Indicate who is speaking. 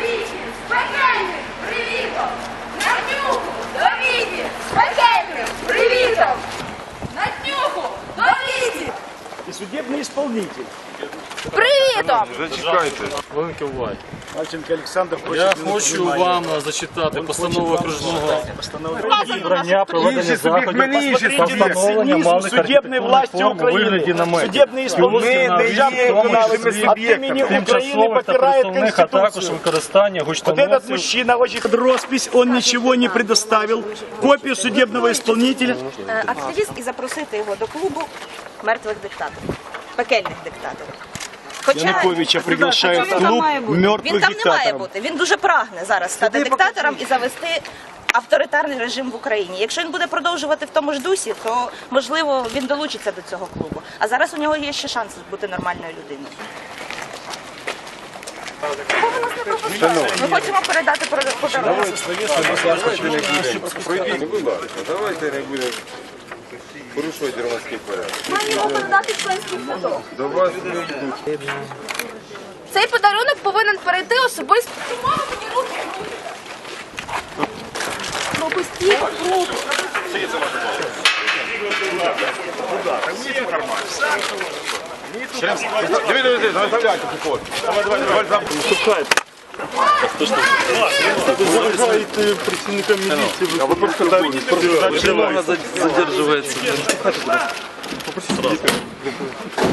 Speaker 1: віки, з пекельним привітом! На днюху до віки, з пекельним привітом! На днюху до!
Speaker 2: И судебный исполнитель.
Speaker 1: Привітом!
Speaker 3: Зачекайте.
Speaker 4: Хвилинки уваги.
Speaker 2: Мальченко Олександр хоче
Speaker 4: Я
Speaker 2: минуту
Speaker 4: хочу
Speaker 2: внимання.
Speaker 4: вам зачитати постанову окружного
Speaker 2: Постановлення.
Speaker 4: зібрання проведення
Speaker 3: Інші суб'єкт,
Speaker 4: заходів
Speaker 3: мене інші
Speaker 4: та
Speaker 3: суб'єкт.
Speaker 4: встановлення
Speaker 2: Цинизм
Speaker 4: малих
Speaker 2: судебной
Speaker 4: архітектурних
Speaker 2: власти
Speaker 4: форм у вигляді
Speaker 2: Украины.
Speaker 4: наметів.
Speaker 2: Судебный исполнитель
Speaker 3: Ми не
Speaker 2: державного
Speaker 3: є
Speaker 2: виконавчого
Speaker 3: іншими
Speaker 2: от имени
Speaker 3: суб'єктами.
Speaker 2: Украины
Speaker 4: тимчасових та
Speaker 2: попирает
Speaker 4: представних, а також
Speaker 2: Конституцию.
Speaker 4: використання
Speaker 2: Вот этот
Speaker 4: гучномовців
Speaker 2: мужчина очень под роспись, он ничего не предоставил. Копию судебного исполнителя.
Speaker 5: е, активіст і запросити його до клубу мертвих диктаторів, пекельних диктаторів. Хоча
Speaker 2: Януковича приглашают в
Speaker 5: він там
Speaker 2: клуб
Speaker 5: бути. він там не має бути. Він дуже прагне зараз стати диктатором і завести авторитарний режим в Україні. Якщо він буде продовжувати в тому ж дусі, то можливо він долучиться до цього клубу. А зараз у нього є ще шанс бути нормальною людиною. Ми хочемо передати подарунок.
Speaker 3: Пройдіть, будь ласка. Давайте не будемо порушувати громадський порядок.
Speaker 1: Передати членський фото.
Speaker 3: До вас не.
Speaker 1: Цей подарунок повинен перейти особисто. Чому мені руки? Пропустіть руку.
Speaker 3: Диви, диви, диви, заставляйте фото. Давай, давай, давай, давай.
Speaker 4: Заважаєте працівникам міліції.
Speaker 3: А ви просто дайте.
Speaker 4: Задержується.